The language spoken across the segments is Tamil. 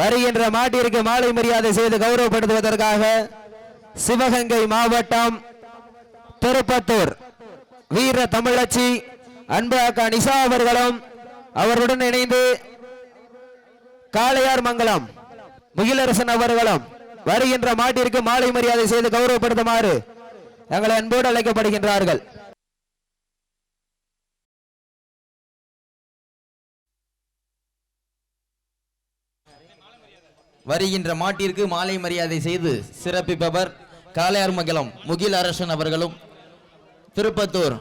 வருகின்ற மாட்டிற்கு மாலை மரியாதை செய்து கௌரவப்படுத்துவதற்காக சிவகங்கை மாவட்டம் திருப்பத்தூர். வீர தமிழச்சி அன்பு நிசா நிஷா அவர்களும் அவருடன் இணைந்து காளையார் மங்கலம் முகிலரசன் அவர்களும் வருகின்ற மாட்டிற்கு மாலை மரியாதை செய்து கௌரவப்படுத்துமாறு எங்களை அன்போடு அழைக்கப்படுகின்றார்கள். வருகின்ற மாட்டிற்கு மாலை மரியாதை செய்து சிறப்பிப்பவர் காளையார்மங்கலம் முகில் அரசன் அவர்களும் திருப்பத்தூர்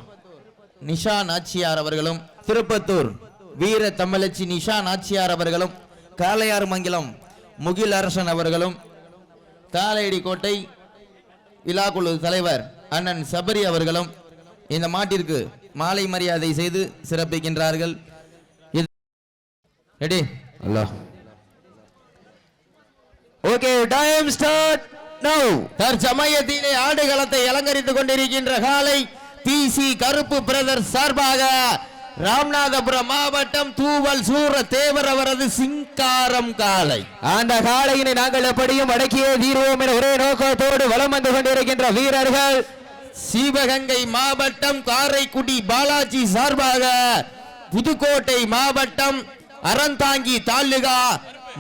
நிஷா நாச்சியார் அவர்களும் திருப்பத்தூர் வீர தமிழச்சி நிஷா நாச்சியார் அவர்களும் காளையார்மங்கலம் முகில் அரசன் அவர்களும் காலையடி கோட்டை விழாக்குழு தலைவர் அண்ணன் சபரி அவர்களும் இந்த மாட்டிற்கு மாலை மரியாதை செய்து சிறப்பிக்கின்றார்கள். இது ready. Hello okay time start now தற்சமயத்திலே ஆடுகளத்தை அலங்கரித்துக் கொண்டிருக்கின்ற காலை டிசி கருப்பு பிரதர் சார்பாக ராமநாதபுரம் மாவட்டம் தூவல் சூர தேவர் அவரது சிங்காரம் காலை. அந்த காளையினை நாங்கள் எப்படியும் அடக்கியே தீர்வோம் என ஒரே நோக்கத்தோடு வலம் வந்து கொண்டிருக்கின்ற வீரர்கள். சிவகங்கை மாவட்டம் காரைக்குடி பாலாஜி சார்பாக புதுக்கோட்டை மாவட்டம் அறந்தாங்கி தாலுகா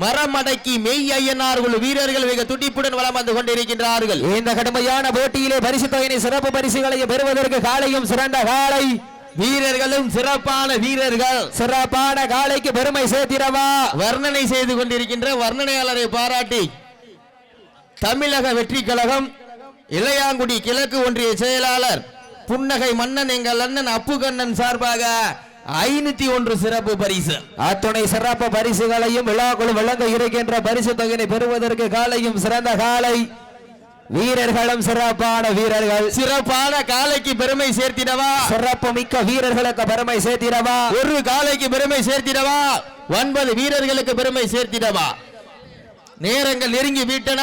மரமடக்கி மெய் ஐயனார் குழு வீரர்கள் மிக துடிப்புடன் வலம் வந்து கொண்டிருக்கின்றார்கள். இந்த கடுமையான போட்டியிலே பரிசு தொகையினை சிறப்பு பரிசுகளை பெறுவதற்கு காளையும் சிறந்த காளை வீரர்களும் சிறப்பான வீரர்கள். சிறப்பான காளைக்கு பெருமை சேர்த்திடவா? வர்ணனை செய்து கொண்டிருக்கின்ற வர்ணனையாளரை பாராட்டி தமிழக வெற்றி கழகம் இளையாங்குடி கிழக்கு ஒன்றிய செயலாளர் புன்னகை மன்னன் எங்கள் அண்ணன் அப்பு கண்ணன் சார்பாக ஐநூத்தி ஒன்று சிறப்பு பரிசு. அத்துணை சிறப்பு பரிசுகளையும் விழாக்குழு வழங்க இருக்கின்ற பரிசு தொகையினை பெறுவதற்கு காளையும் சிறந்த காளை வீரர்களும் சிறப்பான வீரர்கள். சிறப்பான காலைக்கு பெருமை சேர்த்திடவா? சிறப்பு மிக்க வீரர்களுக்கு பெருமை சேர்த்திடவா? ஒரு காலைக்கு பெருமை சேர்த்திடவா? ஒன்பது வீரர்களுக்கு பெருமை சேர்த்திடவா? நேரங்கள் நெருங்கி விட்டன.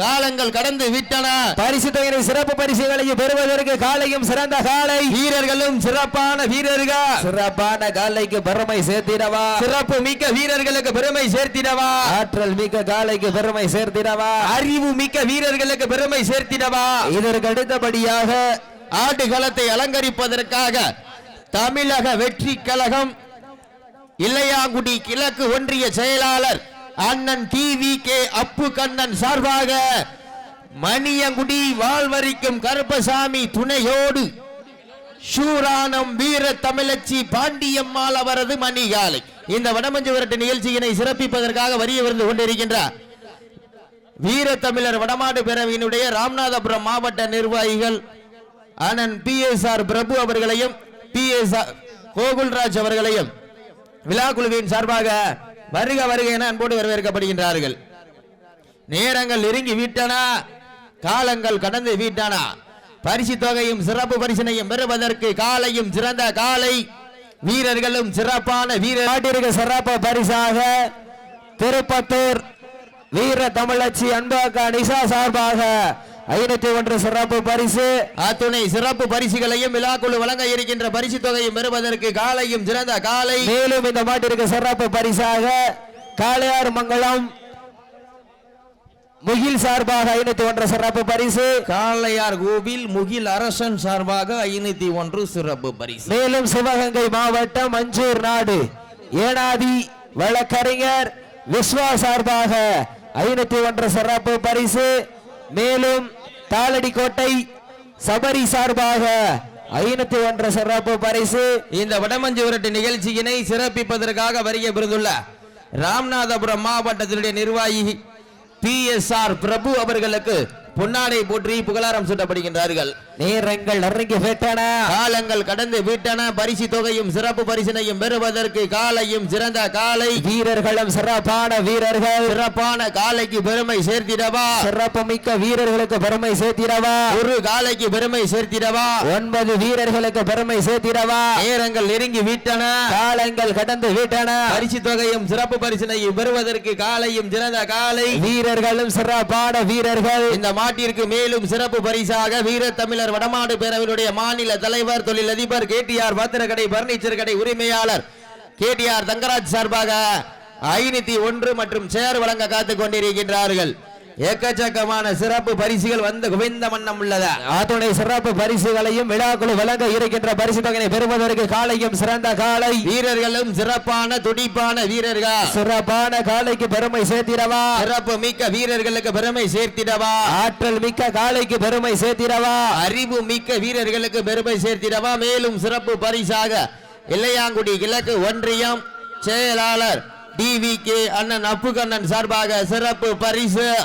காலங்கள் கடந்து விட்டன. பரிசு தொகையினை சிறப்பு பரிசுகளையும் பெறுவதற்கு காளையும் சிறந்த காளை வீரர்களும் சிறப்பான வீரர்கள். சிறப்பான காளைக்கு பெருமை சேர்த்திடவா. சிறப்பு மிக்க வீரர்களுக்கு பெருமை சேர்த்திடவா. ஆற்றல் மிக்க காளைக்கு பெருமை சேர்த்திடவா. அறிவு மிக்க வீரர்களுக்கு பெருமை சேர்த்திடவா. இதற்கு அடுத்தபடியாக ஆடுகளத்தை அலங்கரிப்பதற்காக தமிழக வெற்றி கழகம் இல்லையாங்குடி கிழக்கு ஒன்றிய செயலாளர் அண்ணன் டிவி கே அப்பு கண்ணன் சார்பாக மணியங்குடி வாழ்வரிக்கும் கருப்பசாமி துணையோடு சூரானம் வீர தமிழச்சி பாண்டியம்மாள் அவரது மணிகாலை. இந்த வடமஞ்சு விரட்டு நிகழ்ச்சியினை சிறப்பிப்பதற்காக வரிய விருந்து கொண்டிருக்கின்றார். வீர தமிழர் வடமாடு பேரவையினுடைய ராமநாதபுரம் மாவட்ட நிர்வாகிகள் அண்ணன் பி எஸ் ஆர் பிரபு அவர்களையும் பி எஸ் ஆர் கோகுல்ராஜ் அவர்களையும் விழா குழுவின் சார்பாக வருக வருக என அன்போடு வரவேற்கப்படுகின்றார்கள். நேரங்கள் நெருங்கி விட்டனா. காலங்கள் கடந்து விட்டனா. பரிசு தொகையும் சிறப்பு பரிசனையும் பெறுவதற்கு காலையும் சிறந்த காலை. வீரர்களும் சிறப்பான வீரர் நாட்டிற்கு சிறப்பு பரிசாக திருப்பத்தூர் வீர தமிழச்சி அன்பாக்கா நிஷா சார்பாக ஐநூத்தி ஒன்று சிறப்பு பரிசு. அத்துணை சிறப்பு பரிசுகளையும் விழாக்குழு வழங்க இருக்கின்ற பரிசு தொகையும் பெறுவதற்கு காலையும் சிறந்த காலை. மேலும் இந்த மாட்டிற்கு சிறப்பு பரிசாக காளையார் மங்கலம் முகில் சார்பாக ஐநூத்தி ஒன்று சிறப்பு பரிசு. காளையார் கோவில் முகில் அரசன் சார்பாக ஐநூத்தி ஒன்று சிறப்பு பரிசு. மேலும் சிவகங்கை மாவட்டம் மஞ்சூர் நாடு. ஏனாதி வழக்கறிஞர் விஸ்வா சார்பாக ஐநூத்தி ஒன்று சிறப்பு பரிசு. மேலும் தாளடி கோட்டை சபரி சார்பாக ஐநூத்தி ஒன்று சிறப்பு பரிசு. இந்த வடமஞ்சு விரட்டு நிகழ்ச்சியினை சிறப்பிப்பதற்காக வருகை புரிந்துள்ள ராமநாதபுரம் மாவட்டத்தினுடைய நிர்வாகி பி எஸ் ஆர் பிரபு அவர்களுக்கு பொன்னாடை போற்றி புகழாரம் சூட்டப்படுகின்றார்கள். நேரங்கள் நெருங்கி விட்டன. காலங்கள் கடந்து விட்டன. பரிசு தொகையும் சிறப்பு பரிசினையும் பெறுவதற்கு காலையும் சிறந்த காலை. வீரர்களும் சிறப்பான வீரர்கள். சிறப்பான காலைக்கு பெருமை சேர்த்திடவா? சிறப்பு மிக்க வீரர்களுக்கு பெருமை சேர்த்திடவா? ஒரு காலைக்கு பெருமை சேர்த்திடவா? ஒன்பது வீரர்களுக்கு பெருமை சேர்த்திடவா? நேரங்கள் நெருங்கி விட்டன. காலங்கள் கடந்து விட்டன. பரிசு தொகையும் சிறப்பு பரிசினையும் பெறுவதற்கு காலையும் சிறந்த காலை. வீரர்களும் சிறப்பான வீரர்கள். இந்த மாட்டிற்கு மேலும் சிறப்பு பரிசாக வீர தமிழர் வடமாடு பேரவையினுடைய மாநில தலைவர் தொழிலதிபர் கே டி ஆர் பாத்திரக்கடை பர்னிச்சர் கடை உரிமையாளர் கே டி ஆர் தங்கராஜ் சார்பாக ஐநூத்தி ஒன்று மற்றும் சேர் வழங்க காத்துக் கொண்டிருக்கின்றார்கள். எக்கச்சக்கமான சிறப்பு பரிசுகள் வந்து குவிந்த வண்ணம் உள்ளதா. அத்துணை சிறப்பு பரிசுகளையும் விழாக்குழு வழங்க இருக்கின்ற பரிசு தொகையை பெறுவதற்கு காலையும் சிறந்த காலை. வீரர்களும் சிறப்பான துடிப்பான வீரர்கள். சிறப்பான காலைக்கு பெருமை சேர்த்திடவா? சிறப்பு மிக்க வீரர்களுக்கு பெருமை சேர்த்திடவா? ஆற்றல் மிக்க காலைக்கு பெருமை சேர்த்திடவா? அறிவு மிக்க வீரர்களுக்கு பெருமை சேர்த்திடவா? மேலும் சிறப்பு பரிசாக இளையாங்குடி கிழக்கு ஒன்றியம் செயலாளர் டிவி கே அண்ணன் அப்புகண்ணன் சார்பாக சிறப்பு பரிசு.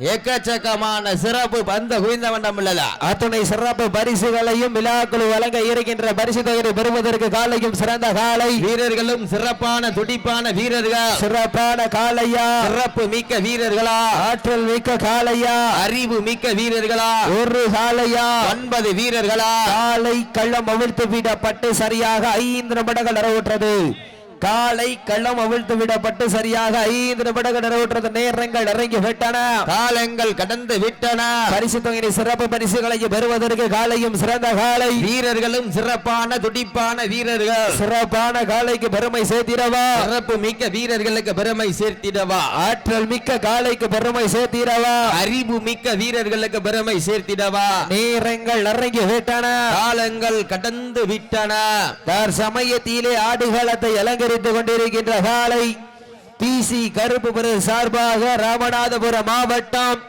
எக்கச்சக்கமான சிறப்பு பந்த குவிந்த வண்ணம் உள்ளதா? அத்துணை சிறப்பு பரிசுகளையும் விழாக்குழு வழங்க இருக்கின்ற பரிசு தொகையை பெறுவதற்கு காலையும் சிறந்த காலை. வீரர்களும் சிறப்பான துடிப்பான வீரர்கள்? சிறப்பான காளையா சிறப்பு மிக்க வீரர்களா? ஆற்றல் மிக்க காளையா அறிவு மிக்க வீரர்களா? ஒரு காளையா ஒன்பது வீரர்களா? காலை கள்ளம் அவிழ்த்து விடப்பட்டு சரியாக ஐந்து நிமிடங்கள் நிறைவுற்றது. காலை கள்ளம் அவிழ்த்து விடப்பட்டு சரியாக ஐந்து நிமிடங்கள் நிறைவுற்றது. நேரங்கள் இறங்கி விட்டன. காலங்கள் கடந்து விட்டன. பரிசு தொகையை சிறப்பு பரிசுகளை பெறுவதற்கு காலையும் சிறந்த காலை. வீரர்களும் சிறப்பான துடிப்பான வீரர்கள். சிறப்பான காலைக்கு பெருமை சேர்த்திடவா? சிறப்பு மிக்க வீரர்களுக்கு பெருமை சேர்த்திடவா? ஆற்றல் மிக்க காலைக்கு பெருமை சேர்த்திடவா? அறிவு மிக்க வீரர்களுக்கு பெருமை சேர்த்திடவா? நேரங்கள் இறங்கி விட்டன. காலங்கள் கடந்து விட்டன. சமயத்திலே ஆடுகளத்தை அலங்கரித்துக் கொண்டிருக்கின்ற காலை பிசி கருப்பு பெரு சார்பாக ராமநாதபுரம் மாவட்டம்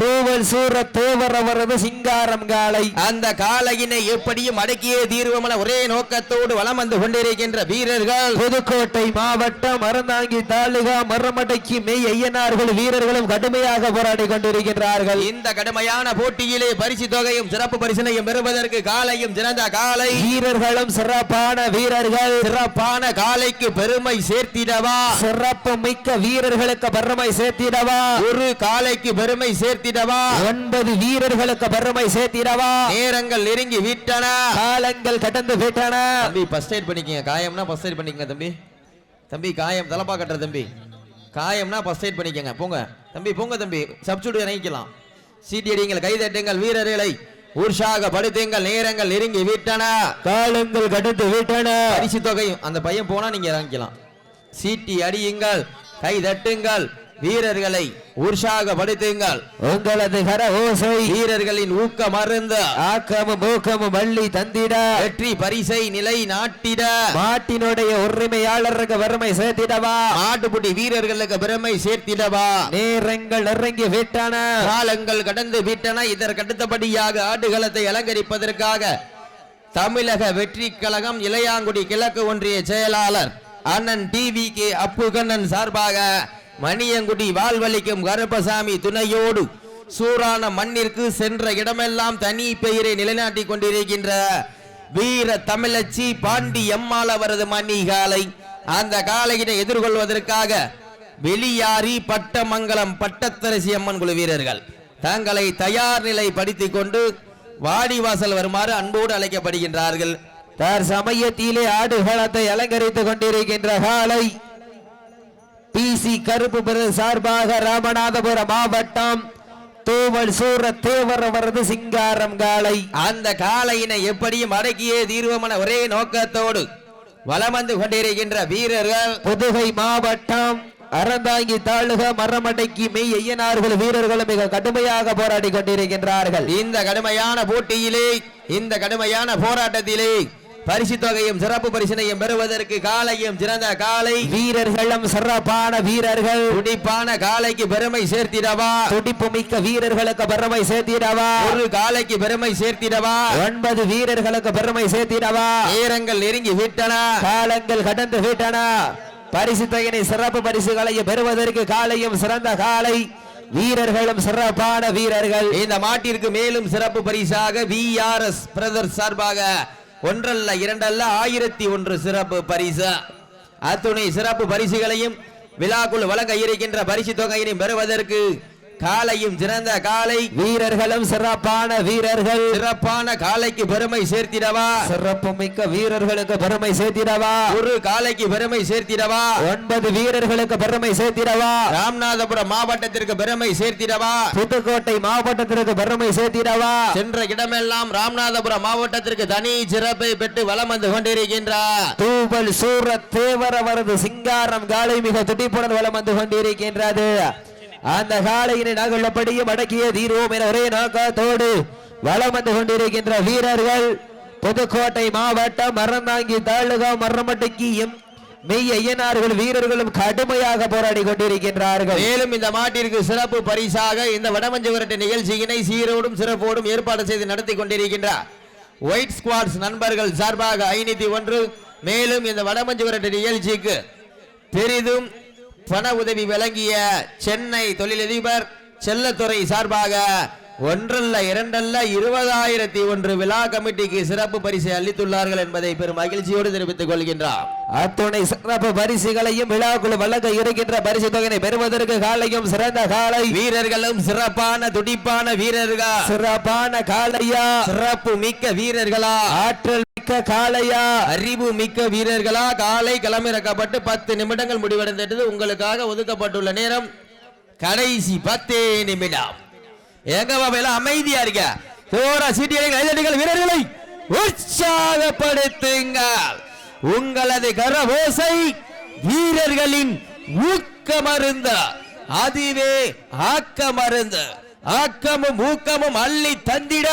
தூவல் சூர தேவர் அவரது சிங்காரம் காலை. அந்த காலையினை எப்படியும் அடக்கியே தீர்வமன ஒரே நோக்கத்தோடு வலம் வந்து கொண்டிருக்கின்ற வீரர்கள். புதுக்கோட்டை மாவட்டம் அறந்தாங்கி தாலுகா மரமடைக்கு மெய் ஐயனார்கள் வீரர்களும் கடுமையாக போராடி கொண்டிருக்கின்றார்கள். இந்த கடுமையான போட்டியிலே பரிசு தொகையும் சிறப்பு பரிசனையும் பெறுவதற்கு காலையும் சிறந்த காலை வீரர்களும் சிறப்பான வீரர்கள். சிறப்பான காலைக்கு பெருமை சேர்த்திடவா? சிறப்பு மிக்க வீரர்களுக்கு பெருமை சேர்த்திடவா? ஒரு காலைக்கு பெருமை சேர்த்திடவா. ஒன்பது வீரர்களுக்கு பெருமை சேர்த்திடவா. நேரங்கள் நெருங்கி விட்டன. காலங்கள் கடந்து விட்டன தம்பி ஃபர்ஸ்ட் எய்ட் பண்ணிக்கங்க. காயம்னா ஃபர்ஸ்ட் எய்ட் பண்ணிக்கங்க தம்பி. தம்பி காயம் தலப்பா கட்டுற தம்பி. காயம்னா ஃபர்ஸ்ட் எய்ட் பண்ணிக்கங்க. போங்க. தம்பி போங்க தம்பி. சப்ஸ்டியூட் இறங்கிக்கலாம். சீட்டி அடிங்கள் கைதட்டுங்கள் வீரர்களை. உற்சாக படுத்துங்கள் நேரங்கள் நெருங்கி விட்டன. காலங்கள் கடந்து விட்டன. பரிசு தொகையும் அந்த பையன் போனா நீங்க இறங்கிக்கலாம். சீட்டி அடியுங்கள் கை தட்டுங்கள். வீரர்களை உற்சாகப்படுத்துங்கள் உங்களது கர ஓசை வீரர்களின் ஊக்க மருந்து ஆக்கமும் ஊக்கமும் வள்ளி தந்திட. வெற்றி பரிசை நிலை நாட்டிட. மாட்டினுடைய உரிமையாளருக்கு பெருமை சேர்த்திடவா. மாட்டுப்புட்டி வீரர்களுக்கு பெருமை சேர்த்திடவா. நேரங்கள் இறங்கி விட்டன. காலங்கள் கடந்து விட்டன. இதற்கு அடுத்தபடியாக ஆடுகளத்தை அலங்கரிப்பதற்காக தமிழக வெற்றி கழகம் இளையாங்குடி கிழக்கு ஒன்றிய செயலாளர் அண்ணன் டிவி கே அப்புகண்ணன் சார்பாக மணியங்குடி வாழ்வழிக்கும் கருப்பசாமி துணையோடு சூறான மண்ணிற்கு சென்ற இடமெல்லாம் தனி பெயரை நிலைநாட்டிக் கொண்டிருக்கின்ற வீர தமிழச்சி பாண்டி எம்மாள் அவரது மணி காலை அந்த காலையினை எதிர்கொள்வதற்காக வெளியாரி பட்டமங்கலம் பட்டத்தரசி அம்மன் குழு வீரர்கள் தங்களை தயார் நிலை படித்துக் கொண்டு வாடிவாசல் வருமாறு அன்போடு அழைக்கப்படுகின்றார்கள். தற்சமயத்திலே ஆடுகளத்தை அலங்கரித்துக் கொண்டிருக்கின்ற காலை பிசி கருப்பு பெரு சார்பாக ராமநாதபுரம் மாவட்டம் தூவல் சூர தேவர் அவரது சிங்காரம் காலை. அந்த காலையினை எப்படியும் அடக்கியே தீர்வமன ஒரே நோக்கத்தோடு வலம் வந்து கொண்டிருக்கின்ற வீரர்கள். புதுகை மாவட்டம் அறந்தாங்கி தாலுகா மரமடைக்கு மெய் ஐயனார்கள் வீரர்களும் மிக கடுமையாக போராடி கொண்டிருக்கின்றார்கள். இந்த கடுமையான போட்டியிலே இந்த கடுமையான போராட்டத்திலே பரிசு தொகையும் சிறப்பு பரிசினையும் பெறுவதற்கு காலையும் சிறந்த காலை. வீரர்களும் சிறப்பான வீரர்கள். துடிப்பான காலைக்கு பெருமை சேர்த்திடவா? துடிப்பு மிக்க வீரர்களுக்கு பெருமை சேர்த்திடவா? ஒரு காலைக்கு பெருமை சேர்த்திடவா? ஒன்பது வீரர்களுக்கு பெருமை சேர்த்திடவா? நேரங்கள் நெருங்கி விட்டன. காலங்கள் கடந்து விட்டன. பரிசு தொகையினை சிறப்பு பரிசுகளை பெறுவதற்கு காலையும் சிறந்த காலை. வீரர்களும் சிறப்பான வீரர்கள். இந்த மாட்டிற்கு மேலும் சிறப்பு பரிசாக விஆர்எஸ் பிரதர் சார்பாக ஒன்றல்ல இரண்டல்ல ஆயிரத்தி ஒன்று சிறப்பு பரிசு. அத்துணை சிறப்பு பரிசுகளையும் விழாக்குள் வழங்க இருக்கின்ற பரிசு தொகையினை பெறுவதற்கு காலையும் சிறந்த காலை வீரர்களும் சிறப்பான வீரர்கள். சிறப்பான காலைக்கு பெருமை சேர்த்திடவா. சிறப்பு மிக்க வீரர்களுக்கு பெருமை சேர்த்திடவா. ஒரு காலைக்கு பெருமை சேர்த்திடவா. ஒன்பது வீரர்களுக்கு பெருமை சேர்த்திடவா. ராமநாதபுரம் மாவட்டத்திற்கு பெருமை சேர்த்திடவா. புதுக்கோட்டை மாவட்டத்திற்கு பெருமை சேர்த்திடவா. சென்ற இடமெல்லாம் ராமநாதபுரம் மாவட்டத்திற்கு தனி சிறப்பை பெற்று வலம் வந்து கொண்டிருக்கின்றார். தூபல் சூரத் தேவர வரது சிங்காரம் காலை மிக துடிப்புடன் வலம் வந்து கொண்டிருக்கின்றது. அந்த காலையினை நாங்களபடியும் அடக்கிய தீர்வோம் என ஒரே நோக்கத்தோடு வளம் வந்து கொண்டிருக்கின்ற வீரர்கள். புதுக்கோட்டை மாவட்டம் மரந்தாங்கி தாலுகா மரமட்டுக்கு மெய் ஐயனார்கள் வீரர்களும் கடுமையாக போராடி கொண்டிருக்கின்றார்கள். மேலும் இந்த மாட்டிற்கு சிறப்பு பரிசாக இந்த வடமஞ்சவரட்டு நிகழ்ச்சியினை சீரோடும் சிறப்போடும் ஏற்பாடு செய்து நடத்தி கொண்டிருக்கின்றார் ஒயிட் ஸ்குவாட்ஸ் நண்பர்கள் சார்பாக ஐநூத்தி ஒன்று. மேலும் இந்த வடமஞ்சவரட்டு நிகழ்ச்சிக்கு பெரிதும் பண உதவி வழங்கிய சென்னை தொழிலதிபர் செல்லத்துறை சார்பாக ஒன்றல்ல இரண்டல்ல இருபதாயிரத்தி ஒன்று விழா கமிட்டிக்கு சிறப்பு பரிசை அளித்துள்ளார்கள் என்பதை பெரும் மகிழ்ச்சியோடு தெரிவித்துக் கொள்கின்றார் அத்துணை சிறப்பு பரிசுகளையும் விழாக்குழு வழங்க இருக்கின்ற பரிசு தொகையை பெறுவதற்கு காலையும் சிறந்த காலை. வீரர்களும் சிறப்பான துடிப்பான வீரர்கள்? சிறப்பான காலையா? சிறப்பு மிக்க வீரர்களா? ஆற்றல் மிக்க காளையா அறிவு மிக்க வீரர்களா? காலை களமிறக்கப்பட்டு பத்து நிமிடங்கள் முடிவடைந்தது. உங்களுக்காக ஒதுக்கப்பட்டுள்ள நேரம் கடைசி பத்தே நிமிடம். எங்க பாபா எல்லாம் அமைதியா இருக்க போரா சீட்டியடிகள் கைதட்டுங்கள் வீரர்களை உற்சாகப்படுத்துங்கள் உங்களது கரவோசை வீரர்களின் ஊக்க மருந்து. அதுவே ஆக்க மருந்து. ஆக்கமும் ஊக்கமும் அள்ளி தந்திட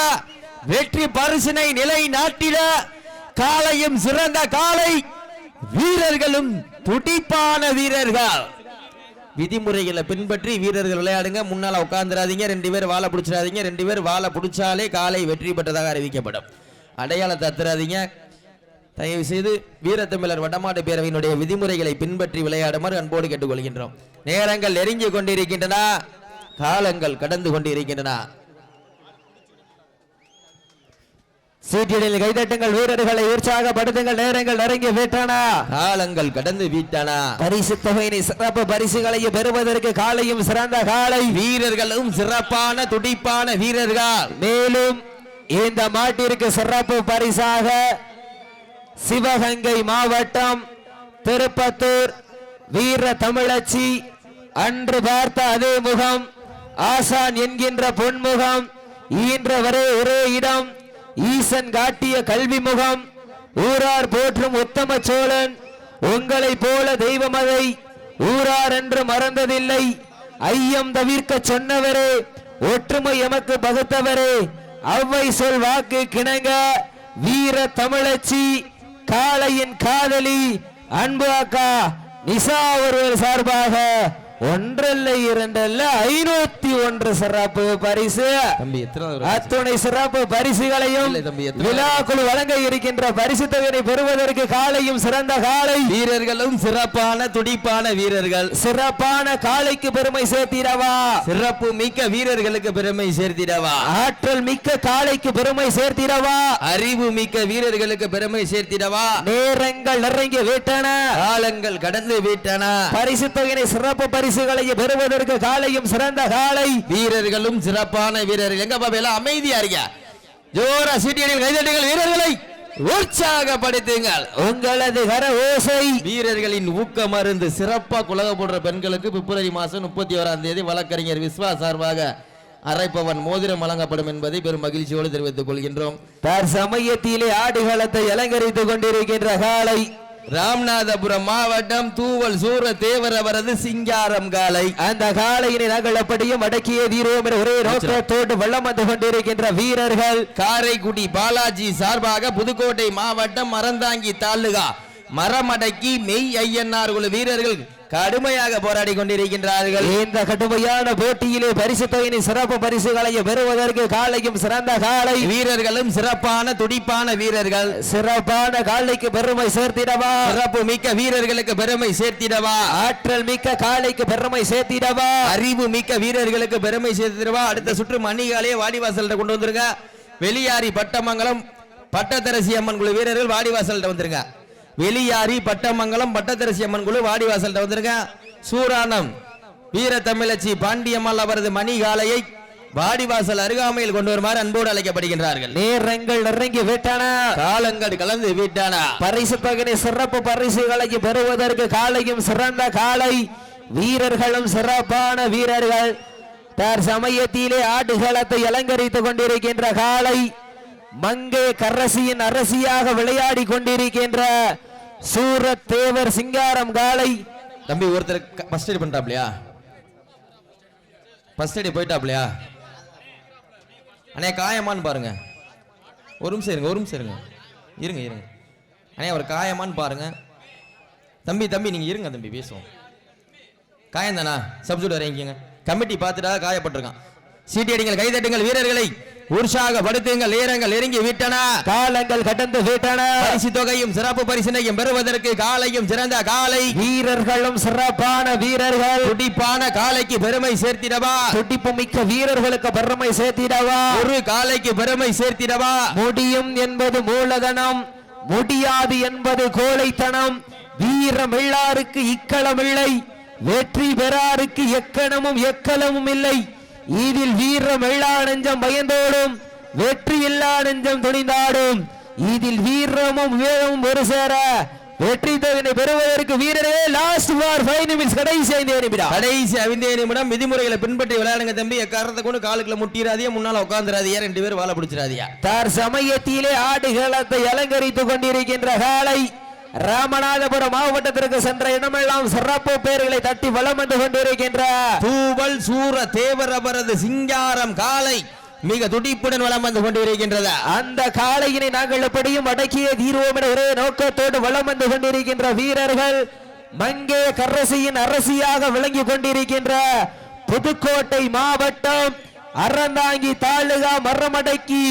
வெற்றி பரிசினை நிலை நாட்டிட காலையும் சிறந்த காலை வீரர்களும் துடிப்பான வீரர்கள். விதிமுறைகளை பின்பற்றி வீரர்கள் விளையாடுங்க. முன்னால் உட்காந்துடாதீங்க ரெண்டு பேர் வாழை பிடிச்சிடாதீங்க. ரெண்டு பேர் வாழை பிடிச்சாலே காலை வெற்றி பெற்றதாக அறிவிக்கப்படும். அடையாளத்தை தத்துறாதீங்க. தயவு செய்து வீரத்தமிழர் வடமாட்டு பேரவையினுடைய விதிமுறைகளை பின்பற்றி விளையாடுமாறு அன்போடு கேட்டுக்கொள்கின்றோம். நேரங்கள் நெருங்கி கொண்டிருக்கின்றன. காலங்கள் கடந்து கொண்டிருக்கின்றன. சீட்டியடில் கைதட்டுங்கள் வீரர்களை உற்சாகப்படுத்துங்கள் நேரங்கள் நெருங்கி விட்டன? காலங்கள் கடந்து விட்டன? பரிசு தொகையினை சிறப்பு பரிசுகளையும் பெறுவதற்கு காலையும் சிறந்த காலை. வீரர்களும் சிறப்பான துடிப்பான வீரர்கள். மேலும் இந்த மாட்டிற்கு சிறப்பு பரிசாக சிவகங்கை மாவட்டம் திருப்பத்தூர் வீர தமிழச்சி அன்று பார்த்த அதே முகம் ஆசான் என்கின்ற பொன்முகம் ஈன்றவரே ஒரே இடம். ஈசன் காட்டிய கல்வி முகம் ஊரார் போற்றும் உத்தம சோழன் உங்களைப் போல தெய்வமதை ஊரார் என்று மறந்ததில்லை. ஐயம் தவிர்க்க சொன்னவரே ஒற்றுமை எமக்கு பகுத்தவரே. அவ்வை சொல் வாக்கு கிணங்க வீர தமிழச்சி காளையின் காதலி அன்பு அக்கா நிசா ஒருவர் சார்பாக ஒன்றல்ல இரண்டல்ல ஐநூத்தி ஒன்று சிறப்பு பரிசு. அத்துணை சிறப்பு பரிசுகளையும் இல்லை தம்பி, எத்தனை- விழா குழு வழங்க இருக்கின்ற பரிசு தொகையை பெறுவதற்கு காலையும் சிறந்த காலை. வீரர்களும் சிறப்பான துடிப்பான வீரர்கள். சிறப்பான காலைக்கு பெருமை சேர்த்திடவா? சிறப்பு மிக்க வீரர்களுக்கு பெருமை சேர்த்திடவா? ஆற்றல் மிக்க காலைக்கு பெருமை சேர்த்திடவா? அறிவு மிக்க வீரர்களுக்கு பெருமை சேர்த்திடவா? நேரங்கள் நெருங்கி விட்டன. காலங்கள் கடந்து விட்டன. பரிசு தொகையினை சிறப்பு பரிசுகளை பெறுவதற்கு காலையும் சிறந்த காலை. வீரர்களும் சிறப்பான வீரர்கள். எங்க பாபா எல்லாம் அமைதியா இருக்க ஜோரா சீட்டியடிகள் கைதட்டுங்கள் வீரர்களை. உற்சாகப்படுத்துங்கள். உங்களது கர ஓசை. வீரர்களின் ஊக்க மருந்து சிறப்பா குலக போடுற பெண்களுக்கு பிப்ரவரி மாசம் முப்பத்தி ஓராம் தேதி வழக்கறிஞர் விஸ்வா சார்பாக அரைப்பவன் மோதிரம் வழங்கப்படும் என்பதை பெரும் மகிழ்ச்சியோடு தெரிவித்துக் கொள்கின்றோம். தற்சமயத்திலே ஆடுகளத்தை அலங்கரித்துக் கொண்டிருக்கின்ற காலை. ராமநாதபுரம் மாவட்டம் தூவல் சூர தேவர் அவரது சிங்காரம் காலை. அந்த காலையினை நாங்கள் அப்படியும் அடக்கிய தீரோம் என்ற ஒரே நோக்கத்தோடு வெள்ளம் வந்து கொண்டிருக்கின்ற வீரர்கள். காரைக்குடி பாலாஜி சார்பாக புதுக்கோட்டை மாவட்டம் மரந்தாங்கி தாலுகா. மரமடக்கி மெய் ஐயன்னார் குழு வீரர்கள் கடுமையாக போராடி கொண்டிருக்கின்றார்கள். இந்த கடுமையான போட்டியிலே பரிசு தொகையினை சிறப்பு பரிசுகளை பெறுவதற்கு காலையும் சிறந்த காலை. வீரர்களும் சிறப்பான துடிப்பான வீரர்கள். சிறப்பான காலைக்கு பெருமை சேர்த்திடவா? சிறப்பு மிக்க வீரர்களுக்கு பெருமை சேர்த்திடவா? ஆற்றல் மிக்க காலைக்கு பெருமை சேர்த்திடவா? அறிவு மிக்க வீரர்களுக்கு பெருமை சேர்த்திடவா? அடுத்த சுற்று மணிகாலே வாடிவாசல்கிட்ட கொண்டு வந்துருங்க. வெளியாரி பட்டமங்கலம் பட்டத்தரசி அம்மன் குழு வீரர்கள் வாடிவாசல்கிட்ட வந்துருங்க. வெளியாரி பட்டமங்கலம் பட்டத்தரசி அம்மன் குழு வாடிவாசல்கிட்ட வந்துருங்க சூரானம் வீர தமிழச்சி பாண்டியம்மாள் அவரது மணி காலையை வாடிவாசல் அருகாமையில் கொண்டு வருமாறு அன்போடு அழைக்கப்படுகின்றார்கள். நேரங்கள் நெருங்கி விட்டன. காலங்கள் கலந்து விட்டானா. பரிசு பகுதி சிறப்பு பரிசுகளை பெறுவதற்கு காலையும் சிறந்த காலை. வீரர்களும் சிறப்பான வீரர்கள். தற்சமயத்திலே ஆடுகளத்தை அலங்கரித்துக் கொண்டிருக்கின்ற காலை. மங்கே கரசியின் அரசியாக விளையாடி கொண்டிருக்கின்ற சூரத் தேவர் சிங்காரம் காலை. தம்பி ஒருத்தர் ஃபர்ஸ்ட் எய்ட் பண்ணிட்டாப்லையா? ஃபர்ஸ்ட் எய்ட் போயிட்டாப்லையா? அண்ணே காயமான்னு பாருங்க. ஒரு நிமிஷம் இருங்க ஒரு நிமிஷம் இருங்க. இருங்க இருங்க. அண்ணே அவர் காயமான்னு பாருங்க. தம்பி தம்பி நீங்க இருங்க தம்பி பேசுவோம். காயம் தானா சப்ஜூட் இறங்கிங்க கமிட்டி பார்த்துட்டா காயப்பட்டிருக்கான். சீட்டி அடிங்கள் கைதட்டுங்கள் வீரர்களை. உற்சாகப்படுத்துங்கள் ஈரங்கள் இறங்கி விட்டன. காலங்கள் கடந்து விட்டன. பரிசு தொகையும் சிறப்பு பரிசினையும் பெறுவதற்கு காலையும் சிறந்த காலை. வீரர்களும் சிறப்பான வீரர்கள். துடிப்பான காலைக்கு பெருமை சேர்த்திடவா. துடிப்பு மிக்க வீரர்களுக்கு பெருமை சேர்த்திடவா. ஒரு காலைக்கு பெருமை சேர்த்திடவா. முடியும் என்பது மூலதனம் முடியாது என்பது கோழைத்தனம். வீரம் இல்லாருக்கு இக்களம் இல்லை வெற்றி பெறாருக்கு எக்கணமும் எக்களமும் இல்லை. இதில் வீரம் இல்லா நெஞ்சம் பயந்தோடும் வெற்றி இல்லா நெஞ்சம் துணிந்தாடும். இதில் வீரமும் வீரமும் ஒரு சேர வெற்றி தகுதி பெறுவதற்கு வீரரே லாஸ்ட் ஃபார் ஃபைவ் கடைசி ஐந்து நிமிடம். கடைசி ஐந்தே நிமிடம் விதிமுறைகளை பின்பற்றி விளையாடுங்க தம்பி. எக்காரணத்தை கொண்டு காலுக்குள்ள முட்டிடாதீங்க முன்னால உட்காந்துராதியா ரெண்டு பேரும் வாழை பிடிச்சிடாதியா தார் சமயத்திலே ஆடுகளத்தை அலங்கரித்துக் கொண்டிருக்கின்ற காலை ராமநாதபுரம் மாவட்டத்திற்கு சென்ற இடமெல்லாம் சிறப்பு பெயர்களை தட்டி வலம் வந்து கொண்டிருக்கின்ற தூவல் சூர தேவர் அவரது சிங்காரம் காலை மிக துடிப்புடன் வளம் வந்து கொண்டிருக்கின்றது. அந்த காளையினை நாங்கள் எப்படியும் அடக்கிய தீர்வோம் என ஒரே நோக்கத்தோடு வலம் வந்து கொண்டிருக்கின்ற வீரர்கள் மங்கே கரசியின் அரசியாக விளங்கி கொண்டிருக்கின்ற புதுக்கோட்டை மாவட்டம் அறந்தாங்கி தாலுகா மரமடக்கி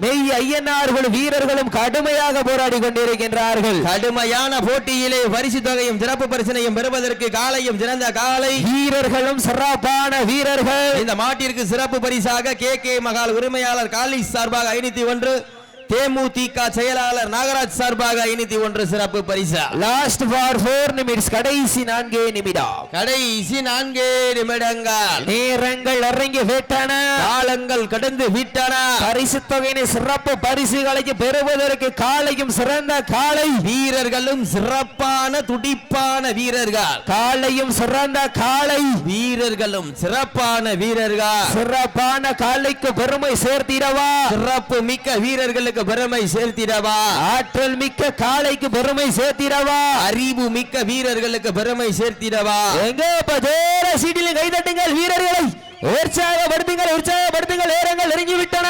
மெய் ஐயனார்கள் வீரர்களும் கடுமையாக போராடி கொண்டிருக்கின்றார்கள். கடுமையான போட்டியிலே பரிசு தொகையும் சிறப்பு பரிசனையும் பெறுவதற்கு காலையும் சிறந்த காலை. வீரர்களும் சிறப்பான வீரர்கள். இந்த மாட்டிற்கு சிறப்பு பரிசாக கே கே மகால் உரிமையாளர் காலிஸ் சார்பாக ஐநூத்தி ஒன்று. தேமுதிக செயலாளர் நாகராஜ் சார்பாக ஐநூத்தி ஒன்று சிறப்பு பரிசா. லாஸ்ட் ஃபார் போர் நிமிட்ஸ் கடைசி நான்கே நிமிடம். கடைசி நான்கே நிமிடங்கள். நேரங்கள் இறங்கி விட்டன. காலங்கள் கடந்து விட்டன. பரிசு தொகையினை சிறப்பு பரிசுகளை பெறுவதற்கு காலையும் சிறந்த காலை. வீரர்களும் சிறப்பான துடிப்பான வீரர்கள். காலையும் சிறந்த காலை. வீரர்களும் சிறப்பான வீரர்கள். சிறப்பான காலைக்கு பெருமை சேர்த்திடவா. சிறப்பு மிக்க வீரர்களுக்கு பெருமை சேர்த்திடவா? ஆற்றல் மிக்க காலைக்கு பெருமை சேர்த்திடவா? அறிவு மிக்க வீரர்களுக்கு பெருமை சேர்த்திடவா? எங்க இப்ப தேர சீட்டில் கைதட்டுங்கள் வீரர்களை. உற்சாகப்படுத்துங்கள் உற்சாகப்படுத்துங்கள் நேரங்கள் நெருங்கி விட்டன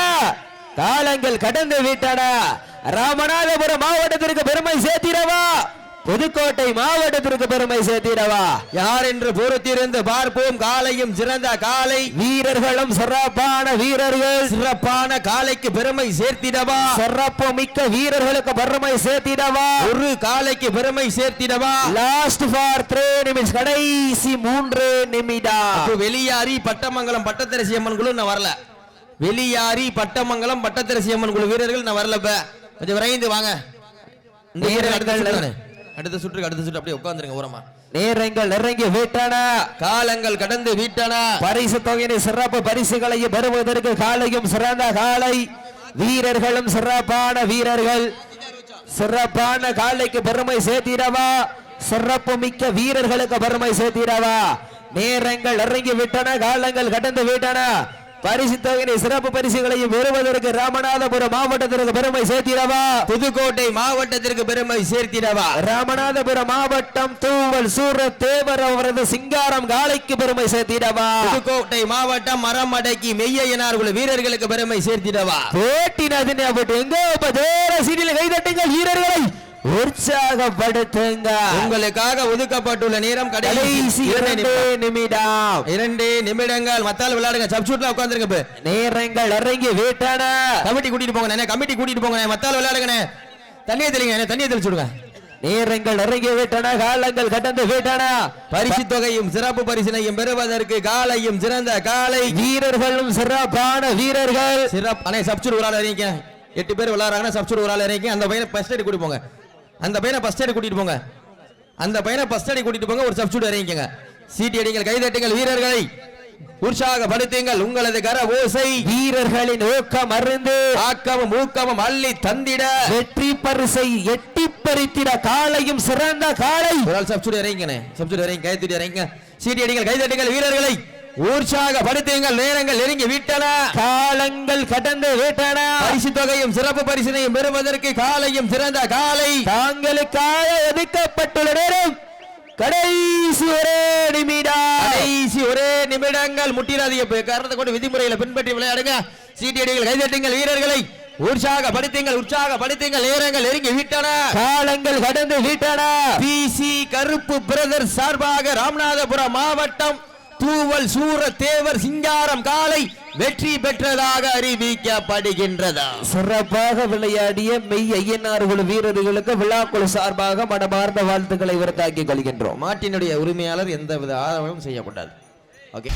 காலங்கள் கடந்து விட்டன. ராமநாதபுரம் மாவட்டத்திற்கு பெருமை சேர்த்திடவா? புதுக்கோட்டை மாவட்டத்திற்கு பெருமை சேர்த்திடவா? யார் என்று பொறுத்திருந்து பார்ப்போம். காலையும் சிறந்த காலை. வீரர்களும் சிறப்பான வீரர்கள். சிறப்பான காலைக்கு பெருமை சேர்த்திடவா? சிறப்பு மிக்க வீரர்களுக்கு பெருமை சேர்த்திடவா? ஒரு காலைக்கு பெருமை சேர்த்திடவா? லாஸ்ட் ஃபார் த்ரீ நிமிஷம் கடைசி மூன்று நிமிடம். வெளியாரி பட்டமங்கலம் பட்டத்தரசி அம்மன் குழு நான் வரல. வெளியாரி பட்டமங்கலம் பட்டத்தரசி அம்மன் குழு வீரர்கள் நான் வரல இப்ப. கொஞ்சம் விரைந்து வாங்க. இந்த வீரர் அடுத்த சுற்றுக்கு அடுத்த சுற்று அப்படியே உட்காந்துருங்க ஓரமா. நேரங்கள் நெருங்கி விட்டன. காலங்கள் கடந்து விட்டன. பரிசு தொகையினை சிறப்பு பரிசுகளையும் பெறுவதற்கு காலையும் சிறந்த காலை. வீரர்களும் சிறப்பான வீரர்கள். சிறப்பான காலைக்கு பெருமை சேர்த்திடவா? சிறப்பு மிக்க வீரர்களுக்கு பெருமை சேர்த்திடவா? நேரங்கள் இறங்கி விட்டன காலங்கள் கடந்து விட்டன. பரிசு தொகையினை சிறப்பு பரிசுகளையும் பெறுவதற்கு ராமநாதபுரம் மாவட்டத்திற்கு பெருமை சேர்த்திடவா? புதுக்கோட்டை மாவட்டத்திற்கு பெருமை சேர்த்திடவா? ராமநாதபுரம் மாவட்டம் தூவல் சூரத் தேவர் அவரது சிங்காரம் காலைக்கு பெருமை சேர்த்திடவா? புதுக்கோட்டை மாவட்டம் மரம் அடக்கி மெய்யனார் குழு வீரர்களுக்கு பெருமை சேர்த்திடவா? போட்டினது அப்படி எங்க இப்ப தேர கைதட்டுங்கள் வீரர்களை. உற்சாகப்படுத்துங்க. உங்களுக்காக ஒதுக்கப்பட்டுள்ள நேரம் கடைசி இரண்டு நிமிடம். இரண்டு நிமிடங்கள். மத்தால் விளையாடுங்க. சப்சூட்ல உட்காந்துருங்க நேரங்கள் இறங்கி விட்டன. கமிட்டி கூட்டிட்டு போங்க கமிட்டி கூட்டிட்டு போங்க மத்தால் விளையாடுங்க தண்ணியை தெளிங்க தண்ணியை தெளிச்சு விடுங்க. நேரங்கள் இறங்கி விட்டன. காலங்கள் கடந்து விட்டன. பரிசு தொகையும் சிறப்பு பரிசினையும் பெறுவதற்கு காலையும் சிறந்த காலை. வீரர்களும் சிறப்பான வீரர்கள். சிறப்பு. அண்ணே சப்சூட் இறங்கிக்க எட்டு பேர் விளையாடுறாங்கன்னா சப்சூட் இறங்கி அந்த பையனை ஃபர்ஸ்ட் எய்ட் கூட்டிட்டு போங்க. அந்த பையனை ஃபர்ஸ்ட் எய்ட் கூட்டிட்டு போங்க. அந்த பையனை ஃபர்ஸ்ட் எய்ட் கூட்டிட்டு போங்க ஒரு சப்சூட் இறங்கிக்கங்க. சீட்டியடிங்கள் கைதட்டுங்கள் வீரர்களை. உற்சாகப்படுத்துங்கள் உங்களது கர ஓசை. வீரர்களின் ஊக்கம் அருந்து. ஆக்கமும் ஊக்கமும் அள்ளி தந்திட. வெற்றி பரிசை எட்டி பறித்திட காலையும் சிறந்த காலை. ஒரு சப்சுடி இறங்கினே சப்சுடி இறங்கி கைத்தட்டி இறங்க சீட்டியடிங்கள் கைதட்டுங்கள் வீரர்களை. உற்சாகப்படுத்துங்கள் நேரங்கள் நெருங்கி விட்டன. காலங்கள் கடந்து விட்டன. பரிசு தொகையும் சிறப்பு பரிசினையும் பெறுவதற்கு காலையும் சிறந்த காலை. தாங்களுக்காக ஒதுக்கப்பட்டுள்ள நேரம் கடைசி ஒரே நிமிடம். கடைசி ஒரே நிமிடங்கள். முட்டிராதிய காரணத்தை கொண்டு விதிமுறைகளை பின்பற்றி விளையாடுங்க. சீட்டியடிகள் கைதட்டுங்கள் வீரர்களை. உற்சாகப்படுத்துங்கள் உற்சாகப்படுத்துங்கள் நேரங்கள் நெருங்கி விட்டன. காலங்கள் கடந்து விட்டன. பிசி கருப்பு பிரதர் சார்பாக ராமநாதபுரம் மாவட்டம் தூவல் சூர தேவர் சிங்காரம் காலை வெற்றி பெற்றதாக அறிவிக்கப்படுகின்றதா. சிறப்பாக விளையாடிய மெய் ஐயனார்கள் வீரர்களுக்கு விழாக்குழு சார்பாக மனமார்ந்த வாழ்த்துக்களை உரத்தாக்கிக் கொள்கின்றோம். மாட்டினுடைய உரிமையாளர் எந்தவித ஆதரவும் செய்யக்கூடாது. ஓகே.